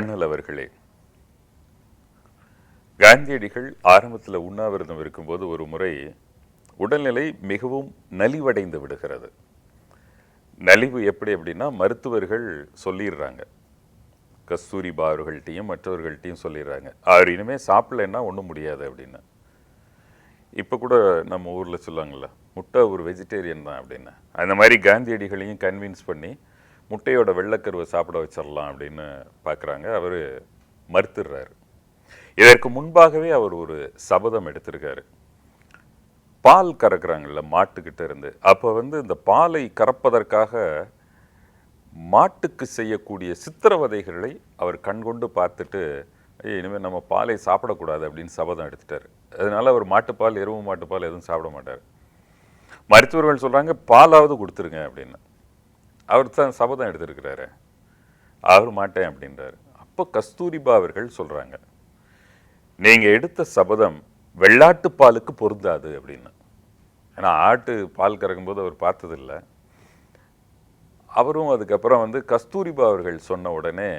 அண்ணல் அவர்களே காந்தியடிகள் ஆரம்பத்தில் உண்ணாவிரதம் இருக்கும்போது ஒரு முறை உடல்நிலை மிகவும் நலிவடைந்து விடுகிறது. நலிவு எப்படி அப்படின்னா மருத்துவர்கள் சொல்லிடுறாங்க. கஸ்தூரி பாவர்கள்ட்டையும் மற்றவர்கள்ட்டையும் சொல்லிடுறாங்க. அவர் இனிமே சாப்பிடலன்னா ஒன்றும் முடியாது அப்படின்னு. இப்போ கூட நம்ம ஊரில் சொல்லுவாங்கள்ல முட்டை ஒரு வெஜிடேரியன் தான் அப்படின்னு. அந்த மாதிரி காந்தியடிகளையும் கன்வின்ஸ் பண்ணி முட்டையோட வெள்ளைக்கருவை சாப்பிட வச்சிடலாம் அப்படின்னு பார்க்குறாங்க. அவர் மறுத்துடுறாரு. இதற்கு முன்பாகவே அவர் ஒரு சபதம் எடுத்திருக்காரு. பால் கறக்குறாங்கல்ல மாட்டுக்கிட்ட இருந்து. அப்போ வந்து இந்த பாலை கறப்பதற்காக மாட்டுக்கு செய்யக்கூடிய சித்திரவதைகளை அவர் கண்கொண்டு பார்த்துட்டு இனிமேல் நம்ம பாலை சாப்பிடக்கூடாது அப்படின்னு சபதம் எடுத்துட்டார். அதனால் அவர் மாட்டுப்பால் எருவு மாட்டுப்பால் எதுவும் சாப்பிட மாட்டார். மருத்துவர்கள் சொல்கிறாங்க பாலாவது கொடுத்துருங்க அப்படின்னு. அவர் தான் சபதம் எடுத்திருக்கிறாரு. அவர் மாட்டேன் அப்படின்றாரு. அப்போ கஸ்தூரிபா அவர்கள் சொல்கிறாங்க நீங்கள் எடுத்த சபதம் வெள்ளாட்டு பாலுக்கு பொருந்தாது அப்படின்னு. ஏன்னா ஆட்டு பால் கறக்கும்போது அவர் பார்த்ததில்லை. அவரும் அதுக்கப்புறம் வந்து கஸ்தூரிபா அவர்கள் சொன்ன உடனே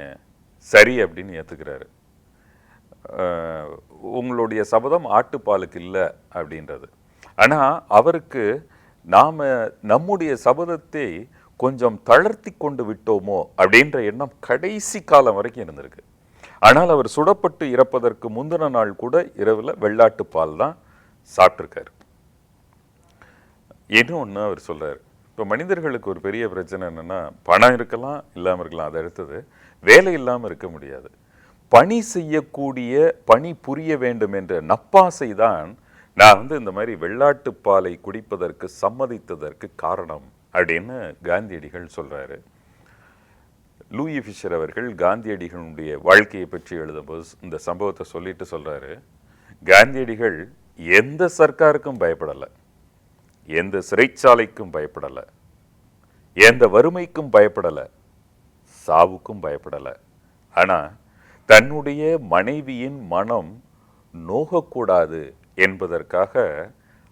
சரி அப்படின்னு ஏற்றுக்கிறாரு உங்களுடைய சபதம் ஆட்டுப்பாலுக்கு இல்லை அப்படின்றது. ஆனால் அவருக்கு நாம் நம்முடைய சபதத்தை கொஞ்சம் தளர்த்தி கொண்டு விட்டோமோ அப்படின்ற எண்ணம் கடைசி காலம் வரைக்கும் இருந்திருக்கு. ஆனால் அவர் சுடப்பட்டு இறப்பதற்கு முந்தின நாள் கூட இரவில் வெள்ளாட்டு பால் தான் சாப்பிட்ருக்காரு இன்னொன்று அவர் சொல்கிறார் இப்போ மனிதர்களுக்கு ஒரு பெரிய பிரச்சனை என்னன்னா பணம் இருக்கலாம் இல்லாமல் இருக்கலாம் அதை அடுத்தது வேலை இல்லாமல் இருக்க முடியாது. பணி செய்யக்கூடிய பணி புரிய வேண்டும் என்ற நப்பாசை தான் நான் வந்து இந்த மாதிரி வெள்ளாட்டு பாலை குடிப்பதற்கு சம்மதித்ததற்கு காரணம். அப்படின்னு காந்தியடிகள் சொல்கிறாரு லூயி ஃபிஷர் அவர்கள் காந்தியடிகளுடைய வாழ்க்கையை பற்றி எழுதும்போது இந்த சம்பவத்தை சொல்லிட்டு சொல்கிறாரு காந்தியடிகள் எந்த சர்க்காருக்கும் பயப்படலை எந்த சிறைச்சாலைக்கும் பயப்படலை எந்த வறுமைக்கும் பயப்படலை சாவுக்கும் பயப்படலை. ஆனால் தன்னுடைய மனைவியின் மனம் நோகக்கூடாது என்பதற்காக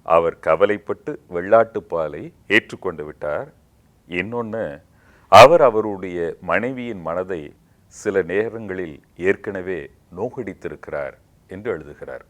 அவர் கவலைப்பட்டு வெள்ளாட்டு பாலை ஏற்றுக்கொண்டு விட்டார். இன்னொன்று அவர் அவருடைய மனைவியின் மனதை சில நேரங்களில் ஏற்கனவே நோகடித்திருக்கிறார் என்று எழுதுகிறார்.